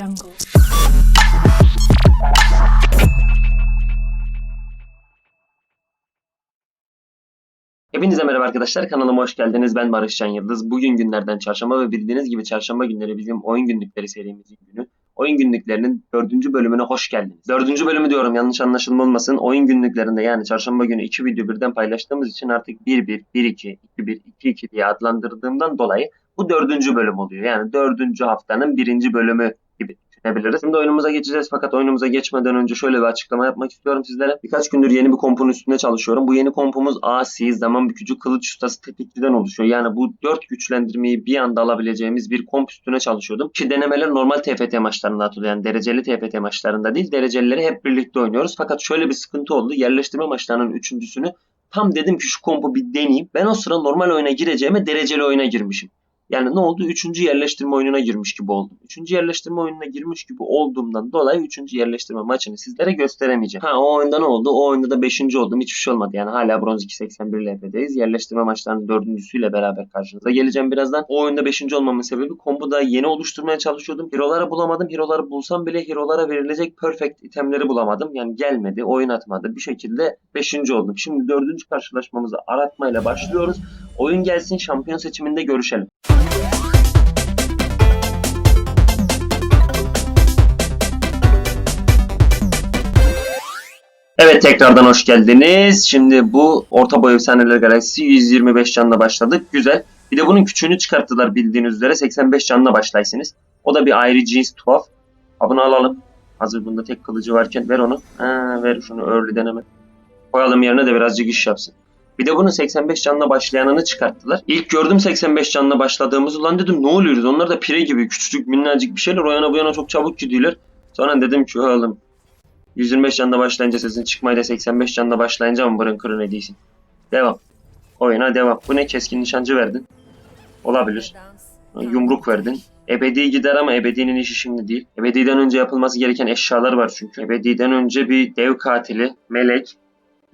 jungle. Hepinize merhaba arkadaşlar. Kanalıma hoş geldiniz. Ben Barış Can Yıldız. Bugün günlerden çarşamba ve bildiğiniz gibi çarşamba günleri bizim oyun günlükleri serimizin günü. Oyun günlüklerinin dördüncü bölümüne hoş geldiniz. Dördüncü bölümü diyorum yanlış anlaşılma. Oyun günlüklerinde yani çarşamba günü iki video birden paylaştığımız için artık 1-1, 1-2, 2-1, 2-2 diye adlandırdığımdan dolayı bu dördüncü bölüm oluyor. Yani dördüncü haftanın birinci bölümü düşünebiliriz. Şimdi oyunumuza geçeceğiz fakat oyunumuza geçmeden önce şöyle bir açıklama yapmak istiyorum sizlere. Birkaç gündür yeni bir kompun üstünde çalışıyorum. Bu yeni kompumuz AC, zaman bükücü, kılıç ustası, tetikçiden oluşuyor. Yani bu dört güçlendirmeyi bir anda alabileceğimiz bir komp üstüne çalışıyordum. Ki denemeler normal TFT maçlarında atılıyor. Yani dereceli TFT maçlarında değil. Derecelileri hep birlikte oynuyoruz. Fakat şöyle bir sıkıntı oldu. Yerleştirme maçlarının üçüncüsünü tam dedim ki şu kompu bir deneyeyim. Ben o sıra normal oyuna gireceğime dereceli oyuna girmişim. Yani ne oldu? Üçüncü yerleştirme oyununa girmiş gibi oldum. Üçüncü yerleştirme oyununa girmiş gibi olduğumdan dolayı üçüncü yerleştirme maçını sizlere gösteremeyeceğim. Ha o oyunda ne oldu? O oyunda da beşinci oldum. Hiçbir şey olmadı. Yani hala bronz 281 LP'deyiz. Yerleştirme maçlarının dördüncüsüyle beraber karşınıza geleceğim birazdan. O oyunda beşinci olmamın sebebi kombu da yeni oluşturmaya çalışıyordum. Hero'ları bulamadım. Hero'ları bulsam bile hero'lara verilecek perfect itemleri bulamadım. Yani gelmedi. Oyun atmadı. Bir şekilde beşinci oldum. Şimdi dördüncü karşılaşmamızı aratmayla başlıyoruz. Oyun gelsin şampiyon seçiminde görüşelim. Evet tekrardan hoş geldiniz. Şimdi bu Orta Boy Efsaneler Galaksisi 125 canla başladık. Güzel. Bir de bunun küçüğünü çıkarttılar bildiğiniz üzere 85 canla başlaysınız. O da bir ayrı cins tuhaf. Ha bunu alalım. Hazır bunda tek kılıcı varken ver onu. Ha, ver şunu early'den hemen. Koyalım yerine de birazcık iş yapsın. Bir de bunun 85 canla başlayanını çıkarttılar. İlk gördüm 85 canla başladığımızı. Ulan dedim ne oluyoruz? Onlar da pire gibi küçücük minnacık bir şeyler. O yana bu yana çok çabuk gidiyorlar. Sonra dedim ki oğlum 125 canla başlayınca sesin çıkmayla 85 canla başlayınca mı burun kırın ediyorsun? Devam. Oyuna devam. Bu ne keskin nişancı verdin? Olabilir. Yumruk verdin. Ebedi gider ama Ebedi'nin işi şimdi değil. Ebedi'den önce yapılması gereken eşyalar var çünkü. Ebedi'den önce bir dev katili, melek,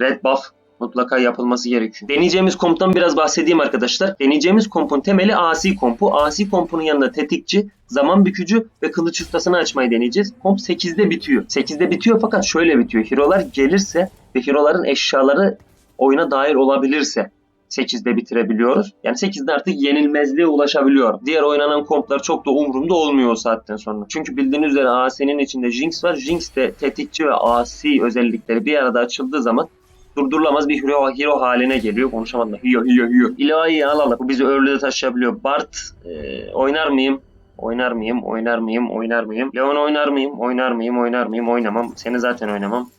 red buff mutlaka yapılması gerekiyor. Deneyeceğimiz komptan biraz bahsedeyim arkadaşlar. Deneyeceğimiz kompun temeli AC kompu. AC kompunun yanında tetikçi, zaman bükücü ve kılıç ustasını açmayı deneyeceğiz. Komp 8'de bitiyor. 8'de bitiyor fakat şöyle bitiyor. Hero'lar gelirse ve hero'ların eşyaları oyuna dair olabilirse 8'de bitirebiliyoruz. Yani 8'de artık yenilmezliğe ulaşabiliyor. Diğer oynanan komplar çok da umurumda olmuyor o saatten sonra. Çünkü bildiğiniz üzere AS'nin içinde Jinx var. Jinx de tetikçi ve AC özellikleri bir arada açıldığı zaman durdurulamaz bir hero, hero haline geliyor. Konuşamadım da. Hero, hero, hero. İlahi'yi alalım. Bu bizi early'de taşıyabiliyor. Bart e, oynar mıyım? Oynar mıyım? Oynar mıyım? Oynar mıyım? Leon oynar mıyım? Oynar mıyım? Oynar mıyım? Oynamam. Seni zaten oynamam.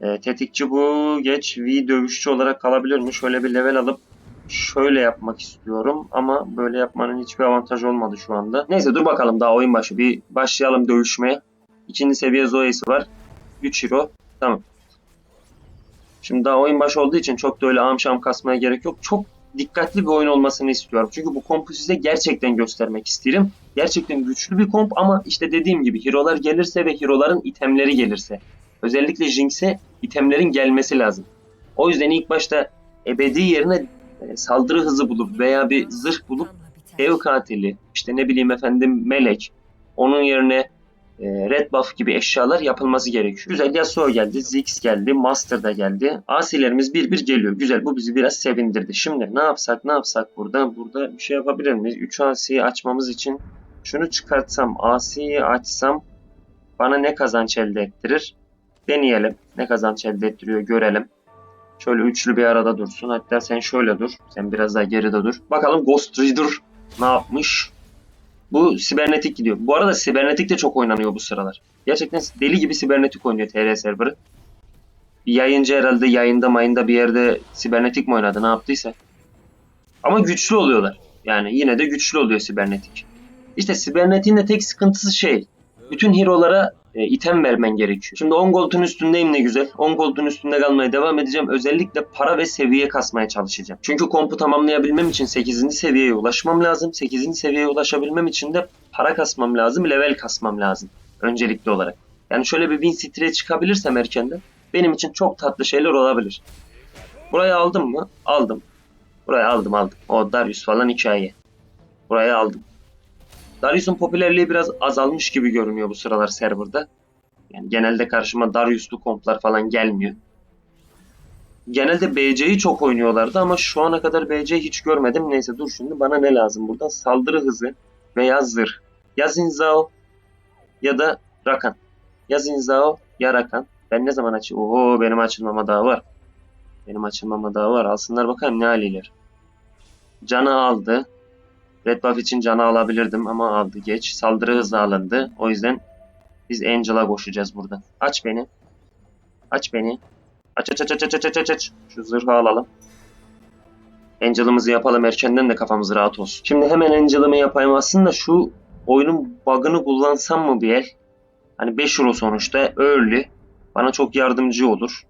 E, tetikçi bu. Geç V dövüşçü olarak kalabilir mi? Şöyle bir level alıp şöyle yapmak istiyorum ama böyle yapmanın hiçbir avantajı olmadı şu anda. Neyse dur bakalım daha oyun başı. Bir başlayalım dövüşmeye. İkinci seviye Zoe'si var. 3 hero. Tamam. Şimdi daha oyun başı olduğu için çok da öyle amşam kasmaya gerek yok. Çok dikkatli bir oyun olmasını istiyorum. Çünkü bu kompu size gerçekten göstermek isterim. Gerçekten güçlü bir komp ama işte dediğim gibi hero'lar gelirse ve hero'ların itemleri gelirse. Özellikle Jinx'e itemlerin gelmesi lazım. O yüzden ilk başta ebedi yerine e, saldırı hızı bulup veya bir zırh bulup dev katili, işte ne bileyim efendim melek, onun yerine red buff gibi eşyalar yapılması gerekiyor. Güzel Yasuo geldi, Ziggs geldi, Master da geldi. Asilerimiz bir bir geliyor. Güzel bu bizi biraz sevindirdi. Şimdi ne yapsak ne yapsak burada? Burada bir şey yapabilir miyiz? 3 Asi'yi açmamız için şunu çıkartsam, Asi'yi açsam bana ne kazanç elde ettirir? Deneyelim. Ne kazanç elde ettiriyor görelim. Şöyle üçlü bir arada dursun. Hatta sen şöyle dur. Sen biraz daha geride dur. Bakalım Ghost Rider ne yapmış? Bu sibernetik gidiyor. Bu arada sibernetik de çok oynanıyor bu sıralar. Gerçekten deli gibi sibernetik oynuyor TR serverı. Yayıncı herhalde yayında mayında bir yerde sibernetik mi oynadı ne yaptıysa. Ama güçlü oluyorlar. Yani yine de güçlü oluyor sibernetik. İşte sibernetin de tek sıkıntısı şey. Bütün hero'lara e, item vermen gerekiyor. Şimdi 10 gold'un üstündeyim ne güzel. 10 gold'un üstünde kalmaya devam edeceğim. Özellikle para ve seviye kasmaya çalışacağım. Çünkü kompu tamamlayabilmem için 8. seviyeye ulaşmam lazım. 8. seviyeye ulaşabilmem için de para kasmam lazım. Level kasmam lazım. Öncelikli olarak. Yani şöyle bir win streak'e çıkabilirsem erkenden benim için çok tatlı şeyler olabilir. Burayı aldım mı? Aldım. Burayı aldım aldım. O Darius falan hikaye. Burayı aldım. Darius'un popülerliği biraz azalmış gibi görünüyor bu sıralar serverda. Yani genelde karşıma Darius'lu komplar falan gelmiyor. Genelde BC'yi çok oynuyorlardı ama şu ana kadar BC hiç görmedim. Neyse dur şimdi bana ne lazım burada? Saldırı hızı veya zırh. Ya Zinzao ya da Rakan. Ya Zinzao ya Rakan. Ben ne zaman açayım? Oo benim açılmama daha var. Benim açılmama daha var. Alsınlar bakalım ne haliler. Canı aldı. Red buff için canı alabilirdim ama aldı geç. Saldırı hızı alındı. O yüzden biz Angel'a koşacağız burada. Aç beni. Aç beni. Aç aç aç aç aç aç aç aç. Şu zırhı alalım. Angel'ımızı yapalım erkenden de kafamız rahat olsun. Şimdi hemen Angel'ımı yapayım. Aslında şu oyunun bug'ını kullansam mı bir el? Hani 5 euro sonuçta early. Bana çok yardımcı olur.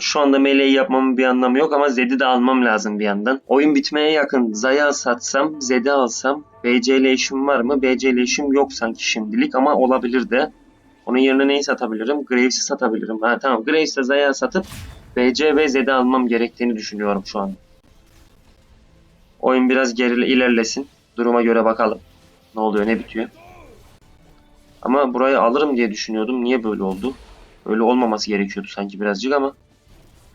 Şu anda meleği yapmamın bir anlamı yok ama Zed'i de almam lazım bir yandan. Oyun bitmeye yakın Zaya satsam, Zed'i alsam BC ile işim var mı? BC ile işim yok sanki şimdilik ama olabilir de. Onun yerine neyi satabilirim? Graves'i satabilirim. Ha tamam Graves'le Zaya satıp BC ve Zed'i almam gerektiğini düşünüyorum şu an. Oyun biraz geri ilerlesin. Duruma göre bakalım. Ne oluyor ne bitiyor. Ama burayı alırım diye düşünüyordum. Niye böyle oldu? Öyle olmaması gerekiyordu sanki birazcık ama.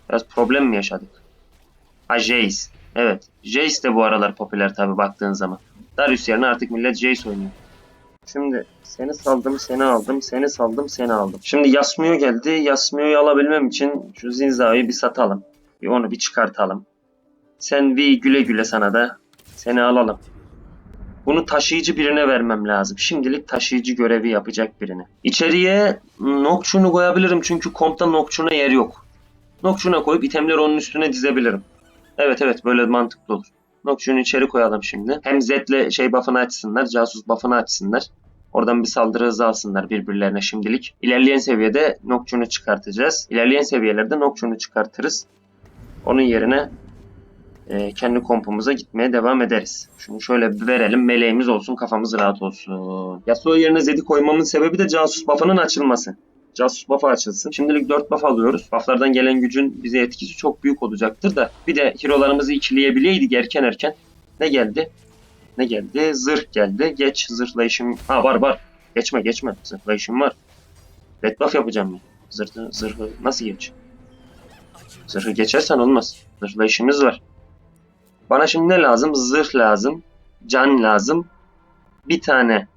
Biraz problem mi yaşadık? Ha Jace. Evet. Jace de bu aralar popüler tabi baktığın zaman. Darius yerine artık millet Jace oynuyor. Şimdi seni saldım, seni aldım, seni saldım, seni aldım. Şimdi Yasmio geldi. Yasmio'yu alabilmem için şu Zinza'yı bir satalım. Bir onu bir çıkartalım. Sen bir güle güle sana da. Seni alalım. Bunu taşıyıcı birine vermem lazım. Şimdilik taşıyıcı görevi yapacak birine. İçeriye Nocturne'u koyabilirim çünkü kompta Nocturne'a yer yok. Nocturne'a koyup itemleri onun üstüne dizebilirim. Evet evet böyle mantıklı olur. Nocturne'u içeri koyalım şimdi. Hem Z'le şey buff'ını açsınlar, casus buff'ını açsınlar. Oradan bir saldırı hızı alsınlar birbirlerine şimdilik. İlerleyen seviyede Nocturne'u çıkartacağız. İlerleyen seviyelerde Nocturne'u çıkartırız. Onun yerine e, kendi kompumuza gitmeye devam ederiz. Şunu şöyle bir verelim. Meleğimiz olsun. Kafamız rahat olsun. Yasuo yerine Zed'i koymamın sebebi de casus buff'ının açılması. Casus buff'ı açılsın. Şimdilik 4 buff alıyoruz. Buff'lardan gelen gücün bize etkisi çok büyük olacaktır da. Bir de hero'larımızı ikileyebileydik erken erken. Ne geldi? Ne geldi? Zırh geldi. Geç zırhla işim... Ha var var. Geçme geçme. Zırhla işim var. Red buff yapacağım ben. Zırhı, zırhı nasıl geç? Zırhı geçersen olmaz. Zırhla işimiz var. Bana şimdi ne lazım? Zırh lazım. Can lazım. Bir tane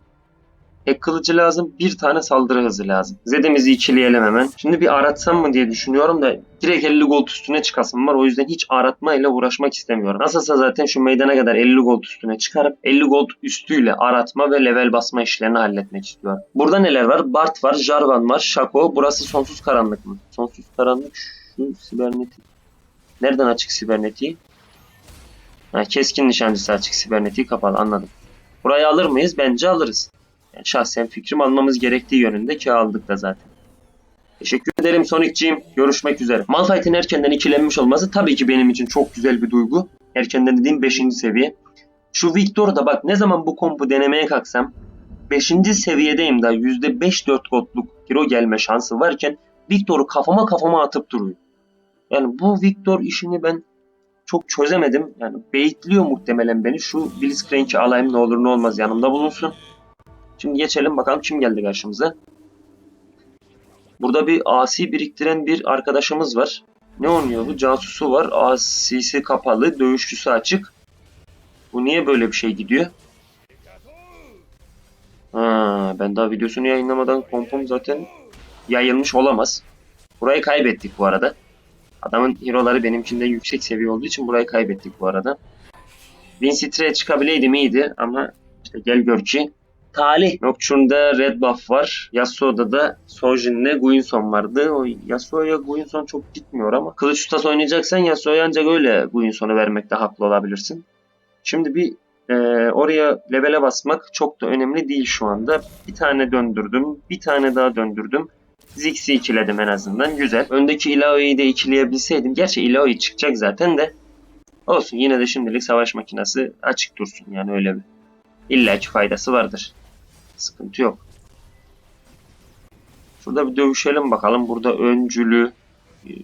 ek kılıcı lazım. Bir tane saldırı hızı lazım. Zed'imizi ikileyelim hemen. Şimdi bir aratsam mı diye düşünüyorum da direkt 50 gold üstüne çıkasım var. O yüzden hiç aratmayla uğraşmak istemiyorum. Nasılsa zaten şu meydana kadar 50 gold üstüne çıkarıp 50 gold üstüyle aratma ve level basma işlerini halletmek istiyorum. Burada neler var? Bart var, Jarvan var, Shaco. Burası sonsuz karanlık mı? Sonsuz karanlık şu sibernetik. Nereden açık sibernetiği? Ha, keskin nişancısı açık sibernetiği kapalı anladım. Burayı alır mıyız? Bence alırız. Yani şahsen fikrim almamız gerektiği yönünde ki aldık da zaten. Teşekkür ederim Sonic'ciğim. Görüşmek üzere. Malphite'in erkenden ikilenmiş olması tabii ki benim için çok güzel bir duygu. Erkenden dediğim 5. seviye. Şu Victor'u bak ne zaman bu kompu denemeye kalksam 5. seviyedeyim daha %5-4 godluk hero gelme şansı varken Victor'u kafama kafama atıp duruyor. Yani bu Victor işini ben çok çözemedim. Yani baitliyor muhtemelen beni. Şu Blitzcrank'i alayım ne olur ne olmaz yanımda bulunsun. Şimdi geçelim bakalım kim geldi karşımıza. Burada bir asi biriktiren bir arkadaşımız var. Ne oynuyor bu? Casusu var. Asisi kapalı. Dövüşçüsü açık. Bu niye böyle bir şey gidiyor? Ha, ben daha videosunu yayınlamadan kompum zaten yayılmış olamaz. Burayı kaybettik bu arada. Adamın hero'ları benimkinden yüksek seviye olduğu için burayı kaybettik bu arada. Winstree'ye çıkabileydim iyiydi ama işte gel gör ki talih. Nocturne'da Red Buff var. Yasuo'da da Sojin'le Guinson vardı. O Yasuo'ya Guinson çok gitmiyor ama kılıç ustası oynayacaksan Yasuo'ya ancak öyle Guinson'u vermekte haklı olabilirsin. Şimdi bir e, oraya levele basmak çok da önemli değil şu anda. Bir tane döndürdüm. Bir tane daha döndürdüm. Ziggs'i ikiledim en azından. Güzel. Öndeki Ilaoi'yi de ikileyebilseydim. Gerçi Ilaoi çıkacak zaten de. Olsun yine de şimdilik savaş makinesi açık dursun. Yani öyle bir. İlla ki faydası vardır. Sıkıntı yok. Şurada bir dövüşelim bakalım. Burada öncülü,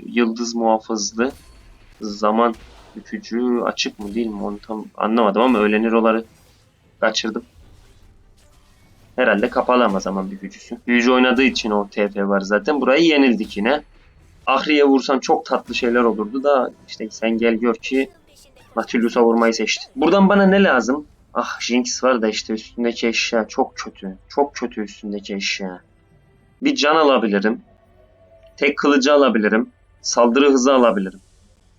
yıldız muhafızlı, zaman bükücü açık mı değil mi onu tam anlamadım ama öğlenir oları kaçırdım. Herhalde kapalı ama zaman bir büyücüsü. Büyücü oynadığı için o TF var zaten. Burayı yenildik yine. Ahri'ye vursam çok tatlı şeyler olurdu da işte sen gel gör ki Nautilus'a vurmayı seçti. Buradan bana ne lazım? Ah Jinx var da işte üstündeki eşya çok kötü. Çok kötü üstündeki eşya. Bir can alabilirim. Tek kılıcı alabilirim. Saldırı hızı alabilirim.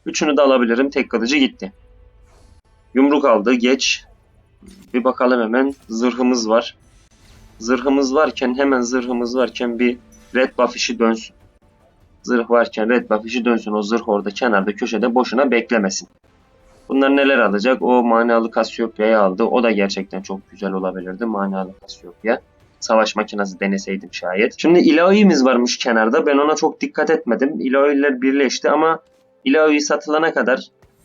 Üçünü de alabilirim. Tek kılıcı gitti. Yumruk aldı. Geç. Bir bakalım hemen. Zırhımız var. Zırhımız varken hemen zırhımız varken bir red buff işi dönsün. Zırh varken red buff işi dönsün. O zırh orada kenarda köşede boşuna beklemesin. Bunlar neler alacak? O manalı Cassiopea'yı aldı. O da gerçekten çok güzel olabilirdi. Manalı Cassiopeia. Savaş makinesi deneseydim şayet. Şimdi ilahi'miz varmış kenarda. Ben ona çok dikkat etmedim. İlahi'ler birleşti ama ilahi satılana kadar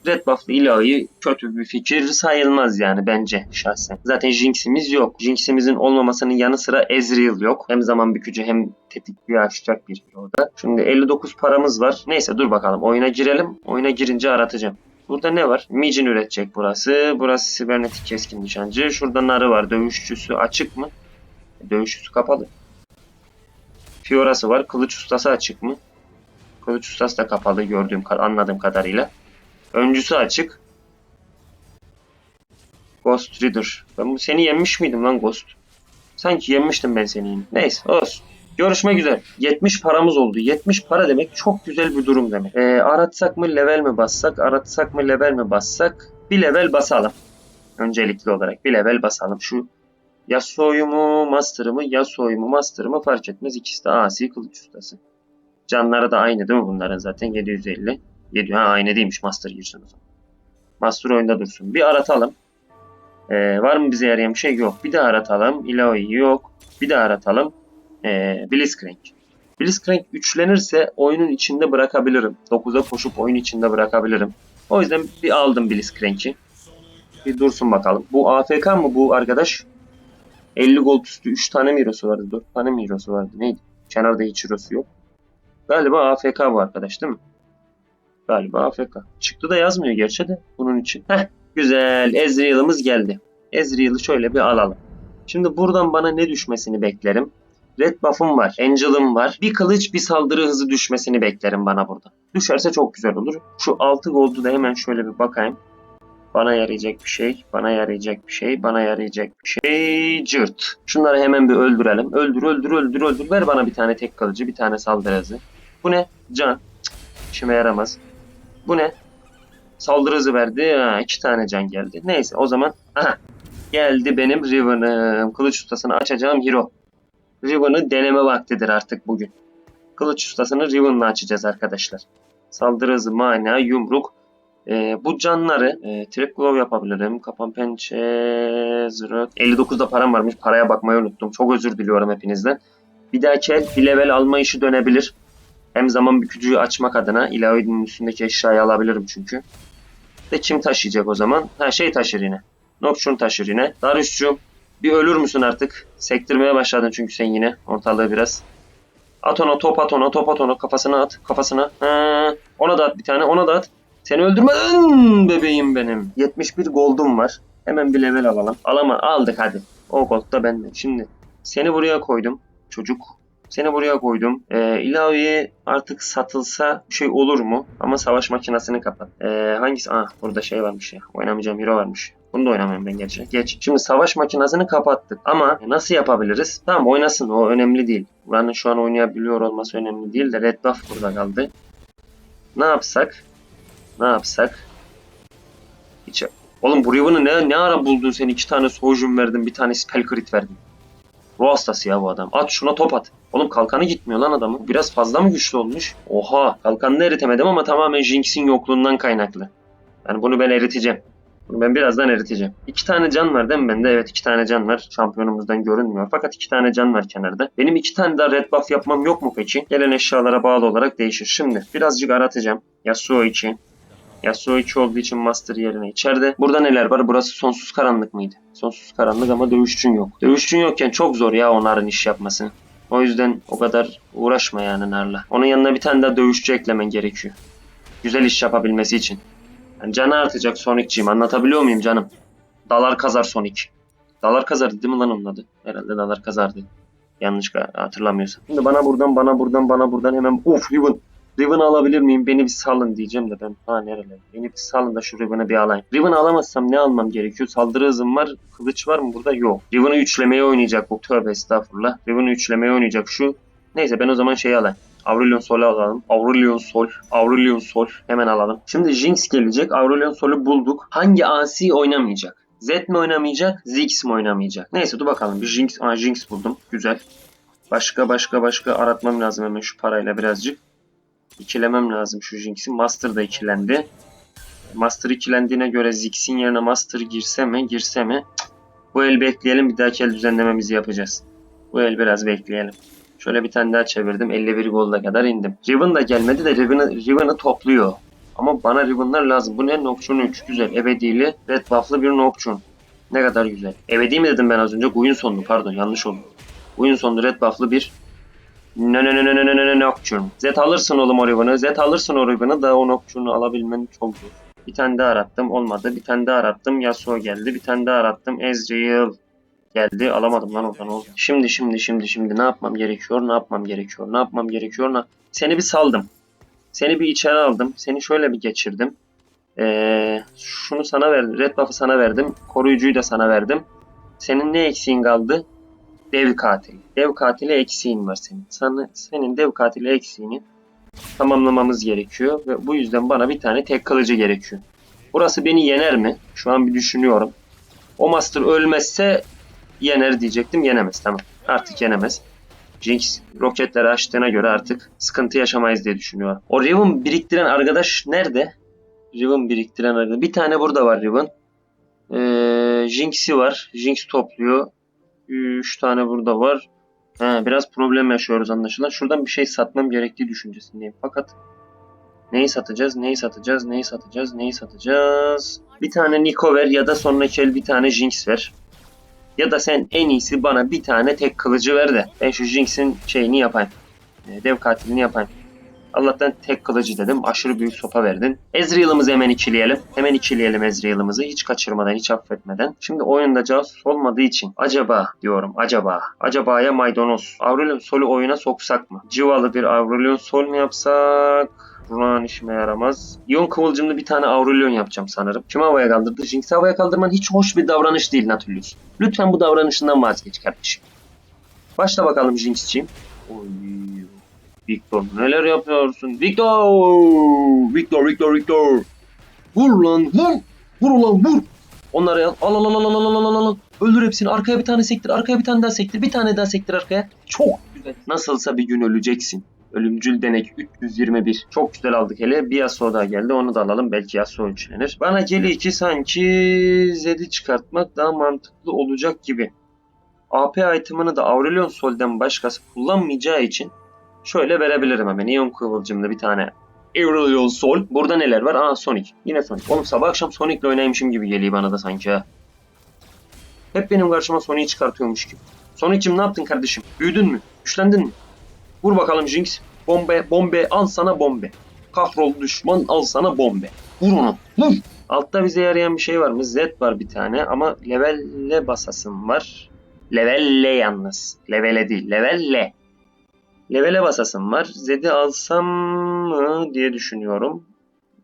Red Buff'lı ilahi kötü bir fikir sayılmaz yani bence şahsen. Zaten Jinx'imiz yok. Jinx'imizin olmamasının yanı sıra Ezreal yok. Hem zaman bükücü hem tetikliği açacak bir hero da. Şimdi 59 paramız var. Neyse dur bakalım oyuna girelim. Oyuna girince aratacağım. Burada ne var? Micin üretecek burası. Burası sibernetik keskin nişancı. Şurada narı var. Dövüşçüsü açık mı? Dövüşçüsü kapalı. Fiora'sı var. Kılıç ustası açık mı? Kılıç ustası da kapalı gördüğüm, anladığım kadarıyla. Öncüsü açık. Ghost Reader. Ben seni yenmiş miydim lan Ghost? Sanki yenmiştim ben seni. Neyse olsun. Görüşmek üzere. 70 paramız oldu. 70 para demek çok güzel bir durum demek. Ee, aratsak mı level mi bassak? Aratsak mı level mi bassak? Bir level basalım. Öncelikli olarak bir level basalım. Şu Yasuo'yu mu Master'ı mı Yasuo'yu mu Master'ı mı fark etmez. İkisi de asi kılıç ustası. Canları da aynı değil mi bunların zaten 750. 7 ha aynı değilmiş Master girsin o zaman. Master oyunda dursun. Bir aratalım. Ee, var mı bize yarayan bir şey? Yok. Bir daha aratalım. Ilaoi yok. Bir daha aratalım. Ee, Blitzcrank. Blitzcrank üçlenirse oyunun içinde bırakabilirim. 9'a koşup oyun içinde bırakabilirim. O yüzden bir aldım Blitzcrank'i. Bir dursun bakalım. Bu AFK mı bu arkadaş? 50 gold üstü 3 tane mi hero'su vardı? 4 tane mi hero'su vardı? Neydi? Kenarda hiç hero'su yok. Galiba AFK bu arkadaş değil mi? Galiba AFK. Çıktı da yazmıyor gerçi de bunun için. Heh, güzel. Ezreal'ımız geldi. Ezreal'ı şöyle bir alalım. Şimdi buradan bana ne düşmesini beklerim? Red buff'um var. Angel'ım var. Bir kılıç bir saldırı hızı düşmesini beklerim bana burada. Düşerse çok güzel olur. Şu 6 gold'u da hemen şöyle bir bakayım. Bana yarayacak bir şey, bana yarayacak bir şey, bana yarayacak bir şey. Cırt. Şunları hemen bir öldürelim. Öldür, öldür, öldür, öldür. Ver bana bir tane tek kalıcı, bir tane saldırı hızı. Bu ne? Can. Cık, işime yaramaz. Bu ne? Saldırı hızı verdi. Ha, iki tane can geldi. Neyse o zaman. Aha. Geldi benim Riven'ım. Kılıç ustasını açacağım hero. Riven'ı deneme vaktidir artık bugün. Kılıç ustasını Riven'la açacağız arkadaşlar. Saldırı hızı, mana, yumruk. Ee, bu canları e, Trap Glove yapabilirim. Kapan pençe, zırh. 59'da param varmış. Paraya bakmayı unuttum. Çok özür diliyorum hepinizden. Bir dahaki el bir level alma işi dönebilir. Hem zaman bükücüyü açmak adına ilavinin üstündeki eşyayı alabilirim çünkü. De kim taşıyacak o zaman? Ha şey taşır yine. Nocturne taşır yine. Darius'cum bir ölür müsün artık? Sektirmeye başladın çünkü sen yine ortalığı biraz. At ona top at ona top at ona kafasına at kafasına. Ha, ona da at bir tane ona da at. Seni öldürmeden bebeğim benim. 71 gold'um var. Hemen bir level alalım. Alama aldık hadi. O gold da bende. Şimdi seni buraya koydum çocuk. Seni buraya koydum. Ee, ilahi artık satılsa şey olur mu? Ama savaş makinesini kapat. Ee, hangisi? Ah burada şey varmış ya. Oynamayacağım hero varmış. Bunu da oynamıyorum ben gerçi. Geç. Şimdi savaş makinesini kapattık. Ama nasıl yapabiliriz? Tamam oynasın o önemli değil. Buranın şu an oynayabiliyor olması önemli değil de red buff burada kaldı. Ne yapsak? Ne yapsak? Hiç... Oğlum bu Riven'ı ne, ne ara buldun sen? iki tane Sojun verdin, bir tane Spell Crit verdin. Ruh hastası ya bu adam. At şuna top at. Oğlum kalkanı gitmiyor lan adamın. Biraz fazla mı güçlü olmuş? Oha. Kalkanını eritemedim ama tamamen Jinx'in yokluğundan kaynaklı. Yani bunu ben eriteceğim. Bunu ben birazdan eriteceğim. İki tane can var değil mi bende? Evet iki tane can var. Şampiyonumuzdan görünmüyor. Fakat iki tane can var kenarda. Benim iki tane daha red buff yapmam yok mu peki? Gelen eşyalara bağlı olarak değişir. Şimdi birazcık aratacağım. Yasuo 2. Yasuo 2 olduğu için Master yerine içeride. Burada neler var? Burası sonsuz karanlık mıydı? Sonsuz karanlık ama dövüşçün yok. Dövüşçün yokken çok zor ya onların iş yapması. O yüzden o kadar uğraşma yani Nar'la. Onun yanına bir tane daha dövüşçü eklemen gerekiyor. Güzel iş yapabilmesi için. Yani canı artacak Sonic'ciğim. Anlatabiliyor muyum canım? Dalar kazar Sonic. Dalar kazardı değil mi lan onun adı? Herhalde dalar kazardı. Yanlış hatırlamıyorsam. Şimdi bana buradan bana buradan bana buradan hemen of Riven. Alabilir miyim? Beni bir salın diyeceğim de ben. Ha nerede? Beni bir salın da şu Riven'ı bir alayım. Riven'ı alamazsam ne almam gerekiyor? Saldırı hızım var. Kılıç var mı burada? Yok. Riven'ı üçlemeye oynayacak bu. Tövbe estağfurullah. Riven'ı üçlemeye oynayacak şu. Neyse ben o zaman şeyi alayım. Aurelion Sol'u alalım. Aurelion Sol. Aurelion Sol. Hemen alalım. Şimdi Jinx gelecek. Aurelion Sol'u bulduk. Hangi asi oynamayacak? Zed mi oynamayacak? Ziggs mi oynamayacak? Neyse dur bakalım. Bir Jinx, Aa, Jinx buldum. Güzel. Başka başka başka aratmam lazım hemen şu parayla birazcık. İkilemem lazım şu Jinx'i. Master da ikilendi. Master ikilendiğine göre Ziggs'in yerine Master girse mi? Girse mi? Bu el bekleyelim. Bir dahaki el düzenlememizi yapacağız. Bu el biraz bekleyelim. Şöyle bir tane daha çevirdim. 51 golda kadar indim. Riven da gelmedi de Riven'ı Riven'ı topluyor. Ama bana Riven'lar lazım. Bu ne? Nocturne 3 güzel. Ebedili, red buff'lı bir Nocturne. Ne kadar güzel. Ebedi mi dedim ben az önce? Oyun sonlu pardon yanlış oldu. Oyun sonlu red buff'lı bir No no no no no no no Nocturne. Z alırsın oğlum Orion'u. Z alırsın Orion'u da o Nocturne'u alabilmen çok zor. Bir tane daha arattım olmadı. Bir tane daha arattım Yasuo geldi. Bir tane daha arattım Ezreal geldi. Alamadım lan oradan oldu. Şimdi şimdi şimdi şimdi ne yapmam gerekiyor? Ne yapmam gerekiyor? Ne yapmam gerekiyor? Ne... Seni bir saldım. Seni bir içeri aldım. Seni şöyle bir geçirdim. Ee, şunu sana verdim. Red buff'ı sana verdim. Koruyucuyu da sana verdim. Senin ne eksiğin kaldı? Dev katili. Dev katili eksiğin var senin. Sana, senin dev katili eksiğini tamamlamamız gerekiyor. Ve bu yüzden bana bir tane tek kılıcı gerekiyor. Burası beni yener mi? Şu an bir düşünüyorum. O Master ölmezse yener diyecektim. Yenemez tamam. Artık yenemez. Jinx roketleri açtığına göre artık sıkıntı yaşamayız diye düşünüyorum. O Riven biriktiren arkadaş nerede? Riven biriktiren arkadaş. Bir tane burada var Riven. Ee, Jinx'i var. Jinx topluyor. 3 tane burada var. He, biraz problem yaşıyoruz anlaşılan. Şuradan bir şey satmam gerektiği düşüncesindeyim. Fakat neyi satacağız, neyi satacağız, neyi satacağız, neyi satacağız? Bir tane Niko ver ya da sonraki el bir tane Jinx ver. Ya da sen en iyisi bana bir tane tek kılıcı ver de ben şu Jinx'in şeyini yapayım. E, Dev katilini yapayım. Allah'tan tek kılıcı dedim. Aşırı büyük sopa verdin. Ezreal'ımızı hemen ikileyelim. Hemen ikileyelim Ezreal'ımızı. Hiç kaçırmadan, hiç affetmeden. Şimdi oyunda casus olmadığı için acaba diyorum acaba. Acabaya maydanoz. Aurelion Sol'u oyuna soksak mı? Civalı bir Aurelion Sol mu yapsak? Runan işime yaramaz. İyon kıvılcımlı bir tane Aurelion yapacağım sanırım. Kim havaya kaldırdı? Jinx'i havaya kaldırman hiç hoş bir davranış değil Nautilus. Lütfen bu davranışından vazgeç kardeşim. Başla bakalım Jinx'ciğim. Oy. Victor neler yapıyorsun? Victor! Victor, Victor, Victor! Vur lan vur! Vur ulan vur! Onlara yaz. Al al al al al al al al. Öldür hepsini. Arkaya bir tane sektir. Arkaya bir tane daha sektir. Bir tane daha sektir arkaya. Çok güzel. Nasılsa bir gün öleceksin. Ölümcül Denek 321. Çok güzel aldık hele. Bir Yasuo daha geldi. Onu da alalım. Belki Yasuo üçlenir. Bana Geli 2 sanki Zed'i çıkartmak daha mantıklı olacak gibi. AP itemını da Aurelion Sol'den başkası kullanmayacağı için şöyle verebilirim hemen. Ion kıvılcımlı bir tane Aurelion Sol. Burada neler var? Aa Sonic. Yine Sonic. Oğlum sabah akşam Sonic'le oynaymışım gibi geliyor bana da sanki ha. Hep benim karşıma Sonic'i çıkartıyormuş gibi. Sonic'cim ne yaptın kardeşim? Büyüdün mü? Güçlendin mi? Vur bakalım Jinx. Bombe, bombe, al sana bombe. Kahrol düşman, al sana bombe. Vur onu. Vur. Altta bize yarayan bir şey var mı? Z var bir tane ama levelle basasım var. Levelle yalnız. Levele değil. Levelle. Levele basasım var. Zed'i alsam mı diye düşünüyorum.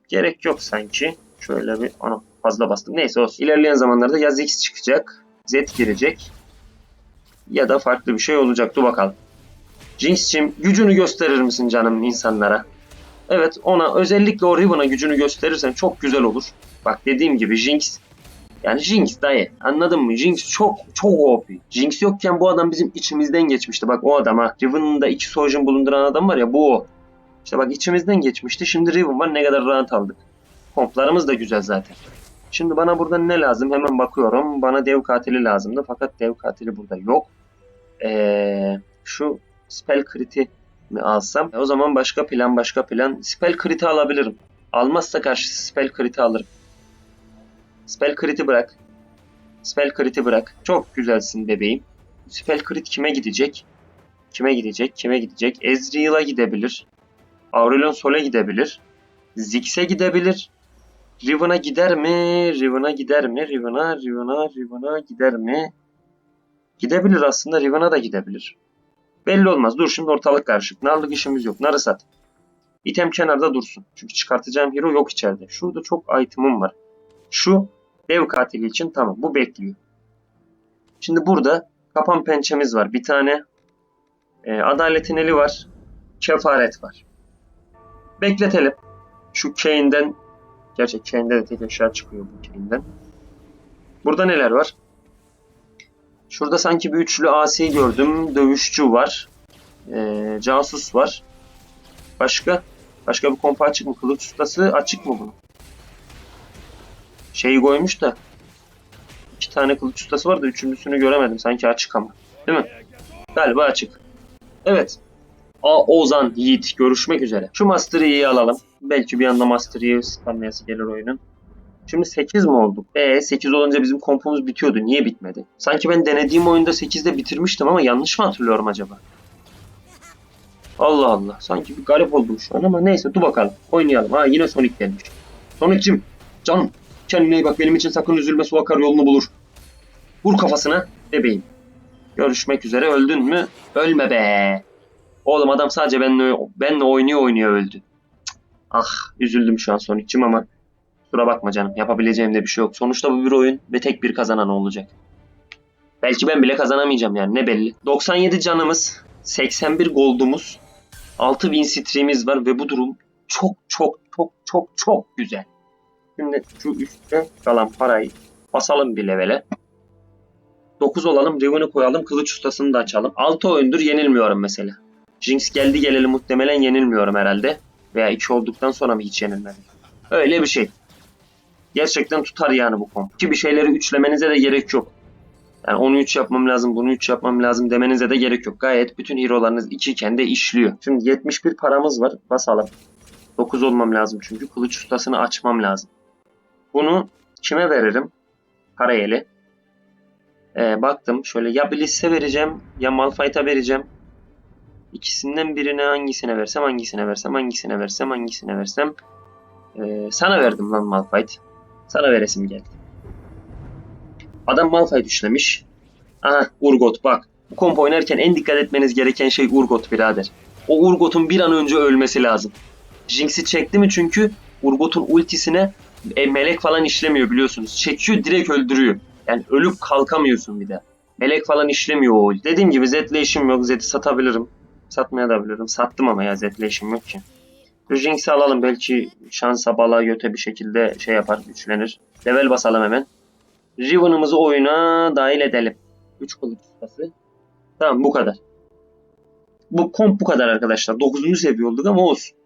Gerek yok sanki. Şöyle bir ana fazla bastım. Neyse olsun. İlerleyen zamanlarda ya Ziggs çıkacak. Zed girecek. Ya da farklı bir şey olacak. Dur bakalım. Jinx'cim gücünü gösterir misin canım insanlara? Evet ona özellikle o Riven'a gücünü gösterirsen çok güzel olur. Bak dediğim gibi Jinx yani Jinx dayı anladın mı? Jinx çok çok OP. Jinx yokken bu adam bizim içimizden geçmişti. Bak o adam ha. Riven'ın da iki Sojin bulunduran adam var ya bu o. İşte bak içimizden geçmişti. Şimdi Riven var ne kadar rahat aldık. Komplarımız da güzel zaten. Şimdi bana burada ne lazım? Hemen bakıyorum. Bana dev katili lazımdı. Fakat dev katili burada yok. Ee, şu spell crit'i mi alsam? E, o zaman başka plan başka plan. Spell crit'i alabilirim. Almazsa karşı spell crit'i alırım. Spell crit'i bırak. Spell crit'i bırak. Çok güzelsin bebeğim. Spell crit kime gidecek? Kime gidecek? Kime gidecek? Ezreal'a gidebilir. Aurelion Sol'e gidebilir. Ziggs'e gidebilir. Riven'a gider mi? Riven'a gider mi? Riven'a, Riven'a, Riven'a gider mi? Gidebilir aslında. Riven'a da gidebilir. Belli olmaz. Dur şimdi ortalık karışık. Narlık işimiz yok. Narı sat. İtem kenarda dursun. Çünkü çıkartacağım hero yok içeride. Şurada çok item'ım var. Şu dev katili için tamam. Bu bekliyor. Şimdi burada kapan pençemiz var. Bir tane e, adaletin eli var. Kefaret var. Bekletelim. Şu Kane'den Gerçi Kane'de de tek eşya çıkıyor bu Kane'den. Burada neler var? Şurada sanki bir üçlü asi gördüm. Dövüşçü var. Ee, casus var. Başka? Başka bir kompa açık mı? Kılıç ustası açık mı bunun? Şeyi koymuş da iki tane kılıç ustası var da üçüncüsünü göremedim. Sanki açık ama. Değil mi? Galiba açık. Evet. A Ozan Yiğit görüşmek üzere. Şu Master Yi'yi alalım. Belki bir anda Master Yi spamlayası gelir oyunun. Şimdi 8 mi olduk? E 8 olunca bizim kompumuz bitiyordu. Niye bitmedi? Sanki ben denediğim oyunda 8'de bitirmiştim ama yanlış mı hatırlıyorum acaba? Allah Allah. Sanki bir garip oldum şu an ama neyse dur bakalım. Oynayalım. Ha yine Sonic gelmiş. Sonic'cim canım kendine iyi bak benim için sakın üzülme su akar yolunu bulur. Vur kafasına bebeğim. Görüşmek üzere öldün mü? Ölme be. Oğlum adam sadece benle, benle oynuyor oynuyor öldü. Cık. Ah üzüldüm şu an Sonic'cim ama kusura bakma canım yapabileceğim de bir şey yok. Sonuçta bu bir oyun ve tek bir kazanan olacak. Belki ben bile kazanamayacağım yani ne belli. 97 canımız, 81 gold'umuz, 6000 stream'imiz var ve bu durum çok çok çok çok çok güzel. Şimdi şu üstte kalan parayı basalım bir levele. 9 olalım, Riven'ı koyalım, kılıç ustasını da açalım. 6 oyundur yenilmiyorum mesela. Jinx geldi geleli muhtemelen yenilmiyorum herhalde. Veya 2 olduktan sonra mı hiç yenilmedim? Öyle bir şey. Gerçekten tutar yani bu komp. Ki bir şeyleri üçlemenize de gerek yok. Yani onu 3 yapmam lazım, bunu 3 yapmam lazım demenize de gerek yok. Gayet bütün hero'larınız 2 iken de işliyor. Şimdi 71 paramız var. Basalım. 9 olmam lazım çünkü. Kılıç ustasını açmam lazım. Bunu kime veririm? Karayeli. Ee, baktım şöyle ya Bliss'e vereceğim ya Malphite'a vereceğim. İkisinden birine hangisine versem, hangisine versem, hangisine versem, hangisine versem. Ee, sana verdim lan Malphite. Sana veresim geldi. Adam Malphite işlemiş. Aha Urgot bak. Bu komp oynarken en dikkat etmeniz gereken şey Urgot birader. O Urgot'un bir an önce ölmesi lazım. Jinx'i çekti mi çünkü Urgot'un ultisine e, melek falan işlemiyor biliyorsunuz. Çekiyor direkt öldürüyor. Yani ölüp kalkamıyorsun bir de. Melek falan işlemiyor o. Dediğim gibi Zed'le işim yok. Zed'i satabilirim. Satmaya da bilirim. Sattım ama ya Zed'le işim yok ki. Jinx'i alalım. Belki şansa bala göte bir şekilde şey yapar. Güçlenir. Level basalım hemen. Riven'ımızı oyuna dahil edelim. 3 kılıç ustası. Tamam bu kadar. Bu komp bu kadar arkadaşlar. 9. seviye olduk ama olsun.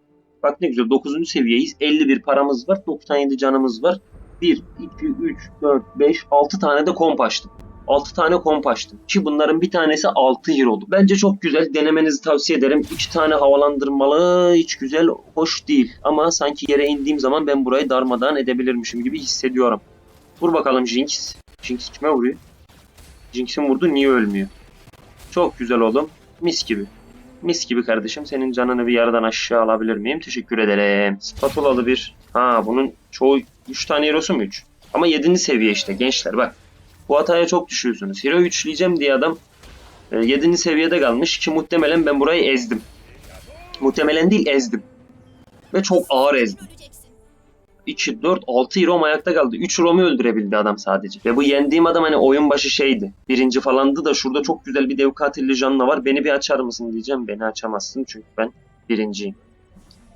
Bak ne güzel 9. seviyeyiz. 51 paramız var. 97 canımız var. 1, 2, 3, 4, 5, 6 tane de komp açtım. 6 tane komp açtım. Ki bunların bir tanesi 6 hero'lu. Bence çok güzel. Denemenizi tavsiye ederim. 2 tane havalandırmalı hiç güzel, hoş değil. Ama sanki yere indiğim zaman ben burayı darmadağın edebilirmişim gibi hissediyorum. Vur bakalım Jinx. Jinx kime vuruyor? Jinx'in vurdu niye ölmüyor? Çok güzel oğlum. Mis gibi. Mis gibi kardeşim. Senin canını bir yarıdan aşağı alabilir miyim? Teşekkür ederim. Spatulalı bir. Ha bunun çoğu 3 tane hero'su mu 3? Ama 7. seviye işte gençler bak. Bu hataya çok düşüyorsunuz. Hero üçleyeceğim diye adam 7. seviyede kalmış ki muhtemelen ben burayı ezdim. Muhtemelen değil ezdim. Ve çok ağır ezdim. 2, 4, 6 Hero'm ayakta kaldı. 3 Hero'mu öldürebildi adam sadece. Ve bu yendiğim adam hani oyun başı şeydi. Birinci falandı da şurada çok güzel bir dev katilli var. Beni bir açar mısın diyeceğim. Beni açamazsın çünkü ben birinciyim.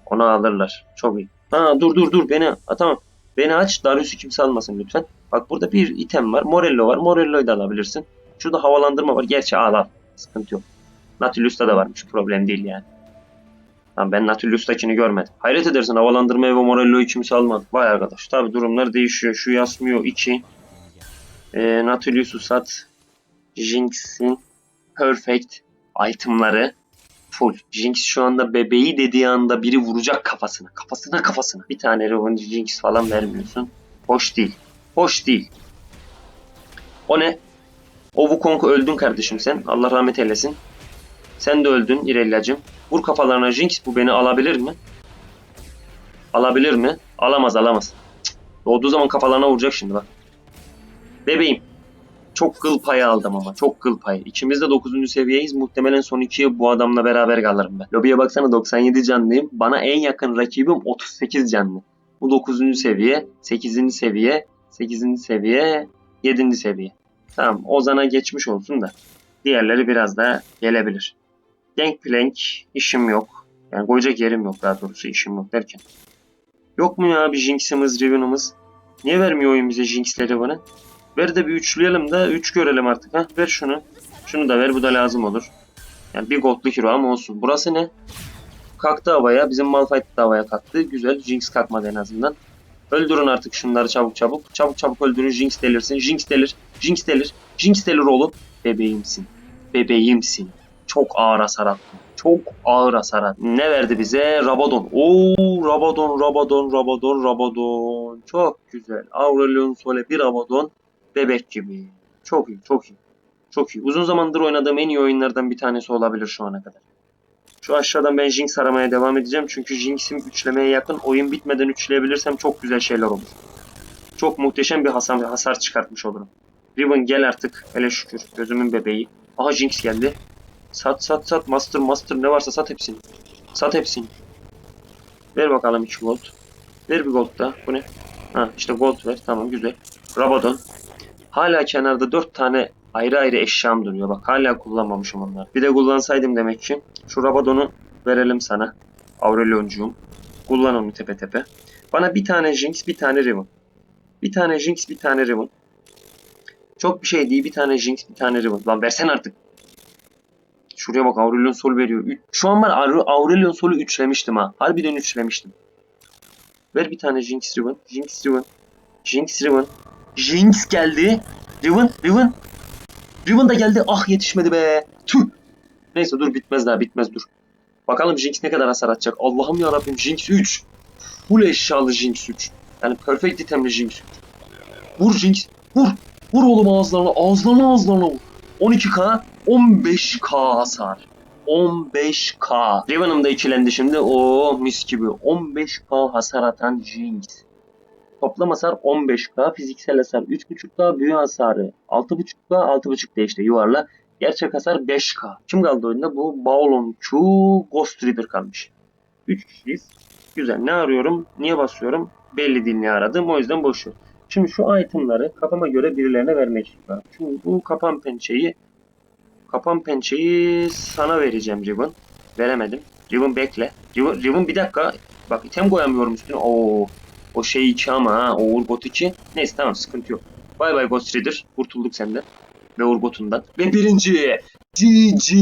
Onu alırlar. Çok iyi. Ha dur dur dur beni. Ha, tamam. Beni aç. Darius'u kimse almasın lütfen. Bak burada bir item var. Morello var. Morello'yu da alabilirsin. Şurada havalandırma var. Gerçi al al. Sıkıntı yok. Nautilus'ta da varmış. Problem değil yani. Tamam ben Nautilus'takini görmedim. Hayret edersin havalandırma ve Morello'yu kimse almadı. Vay arkadaş. Tabi durumlar değişiyor. Şu Yasmio 2. E, Nautilus'u sat. Jinx'in Perfect itemları full. Jinx şu anda bebeği dediği anda biri vuracak kafasına. Kafasına kafasına. Bir tane Riven Jinx falan vermiyorsun. Hoş değil. Hoş değil. O ne? O Wukong öldün kardeşim sen. Allah rahmet eylesin. Sen de öldün İrella'cığım. Vur kafalarına Jinx bu beni alabilir mi? Alabilir mi? Alamaz alamaz. Cık. Doğduğu zaman kafalarına vuracak şimdi bak. Bebeğim. Çok kıl payı aldım ama. Çok kıl payı. İkimiz de 9. seviyeyiz. Muhtemelen son 2 yıl bu adamla beraber kalırım ben. Lobiye baksana 97 canlıyım. Bana en yakın rakibim 38 canlı. Bu 9. seviye, 8. seviye, 8. seviye, 7. seviye. Tamam Ozan'a geçmiş olsun da. Diğerleri biraz daha gelebilir. Gangplank işim yok. Yani koyacak yerim yok daha doğrusu işim yok derken. Yok mu ya bir Jinx'imiz, Riven'ımız? Niye vermiyor oyun bize Jinx'leri bana? Ver de bir üçleyelim de üç görelim artık ha. Ver şunu. Şunu da ver bu da lazım olur. Yani bir goldlu hero ama olsun. Burası ne? Kalktı havaya. Bizim Malphite de havaya kalktı. Güzel. Jinx kalkmadı en azından. Öldürün artık şunları çabuk çabuk. Çabuk çabuk öldürün. Jinx delirsin. Jinx delir. Jinx delir. Jinx delir oğlum. Bebeğimsin. Bebeğimsin. Çok ağır hasar attın. Çok ağır hasar attın. Ne verdi bize? Rabadon. Oo Rabadon, Rabadon, Rabadon, Rabadon. Çok güzel. Aurelion Sole bir Rabadon. Bebek gibi. Çok iyi, çok iyi. Çok iyi. Uzun zamandır oynadığım en iyi oyunlardan bir tanesi olabilir şu ana kadar. Şu aşağıdan ben Jinx aramaya devam edeceğim. Çünkü Jinx'im üçlemeye yakın. Oyun bitmeden üçleyebilirsem çok güzel şeyler olur. Çok muhteşem bir hasar, hasar çıkartmış olurum. Riven gel artık. Hele şükür. Gözümün bebeği. Aha Jinx geldi. Sat sat sat. Master master ne varsa sat hepsini. Sat hepsini. Ver bakalım 2 gold. Ver bir gold da. Bu ne? Ha işte gold ver. Tamam güzel. Rabadon. Hala kenarda 4 tane ayrı ayrı eşyam duruyor. Bak hala kullanmamışım onları. Bir de kullansaydım demek ki. Şu Rabadon'u verelim sana. Aurelion'cuğum. Kullan onu tepe tepe. Bana bir tane Jinx, bir tane Riven. Bir tane Jinx, bir tane Riven. Çok bir şey değil. Bir tane Jinx, bir tane Riven. Lan versen artık. Şuraya bak Aurelion Sol veriyor. Üç- Şu an ben Aure- Aurelion Sol'u üçlemiştim ha. Harbiden üçlemiştim. Ver bir tane Jinx Riven. Jinx Riven. Jinx Riven. Jinx geldi. Riven, Riven. Riven da geldi. Ah yetişmedi be. Tüh. Neyse dur bitmez daha bitmez dur. Bakalım Jinx ne kadar hasar atacak. Allah'ım ya Rabbim Jinx 3. Full eşyalı Jinx 3. Yani perfect itemli Jinx 3. Vur Jinx. Vur. Vur oğlum ağızlarına. Ağızlarına ağızlarına vur. 12k 15k hasar. 15k. Riven'ım da ikilendi şimdi. Oo mis gibi. 15k hasar atan Jinx. Toplam hasar 15k, fiziksel hasar 3.5k, büyü hasarı 6.5k, 6.5 de işte yuvarla. Gerçek hasar 5k. Kim kaldı oyunda? Bu Baolon Q Ghost Reader kalmış. 3 kişiyiz. Güzel. Ne arıyorum? Niye basıyorum? Belli değil ne aradım. O yüzden boş ver. Şimdi şu itemları kafama göre birilerine vermek istiyorum. Şimdi bu kapan pençeyi kapan pençeyi sana vereceğim Riven. Veremedim. Riven bekle. Riven, Riven bir dakika. Bak item koyamıyorum üstüne. Oo. O şey 2 ama ha. O Urgot 2. Neyse tamam sıkıntı yok. Bay bay Ghost Reader. Kurtulduk senden. Ve Urgot'undan. Ve birinci. GG.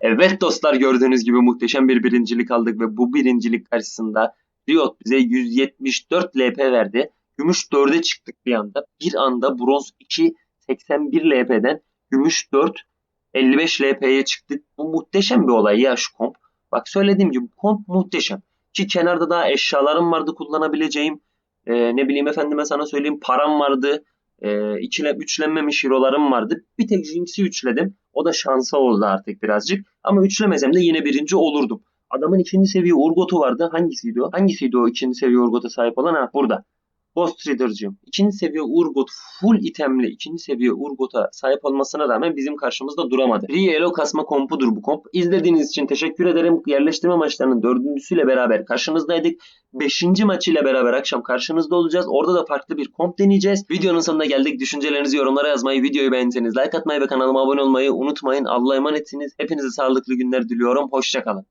Evet dostlar gördüğünüz gibi muhteşem bir birincilik aldık ve bu birincilik karşısında Riot bize 174 LP verdi. Gümüş 4'e çıktık bir anda. Bir anda bronz 2 81 LP'den gümüş 4 55 LP'ye çıktık. Bu muhteşem bir olay ya şu komp. Bak söylediğim gibi komp muhteşem. Ki kenarda daha eşyalarım vardı kullanabileceğim. Ee, ne bileyim efendime sana söyleyeyim param vardı. Ee, ikile, üçlenmemiş hero'larım vardı. Bir tek Jinx'i üçledim. O da şansa oldu artık birazcık. Ama üçlemesem de yine birinci olurdum. Adamın ikinci seviye Urgot'u vardı. Hangisiydi o? Hangisiydi o ikinci seviye Urgot'a sahip olan? Ha burada. Ghost Reader'cığım. İkinci seviye Urgot full itemli ikinci seviye Urgot'a sahip olmasına rağmen bizim karşımızda duramadı. Rielo kasma kompudur bu komp. İzlediğiniz için teşekkür ederim. Yerleştirme maçlarının dördüncüsüyle beraber karşınızdaydık. Beşinci maçıyla beraber akşam karşınızda olacağız. Orada da farklı bir komp deneyeceğiz. Videonun sonuna geldik. Düşüncelerinizi yorumlara yazmayı, videoyu beğenseniz like atmayı ve kanalıma abone olmayı unutmayın. Allah'a emanetsiniz. Hepinize sağlıklı günler diliyorum. Hoşçakalın.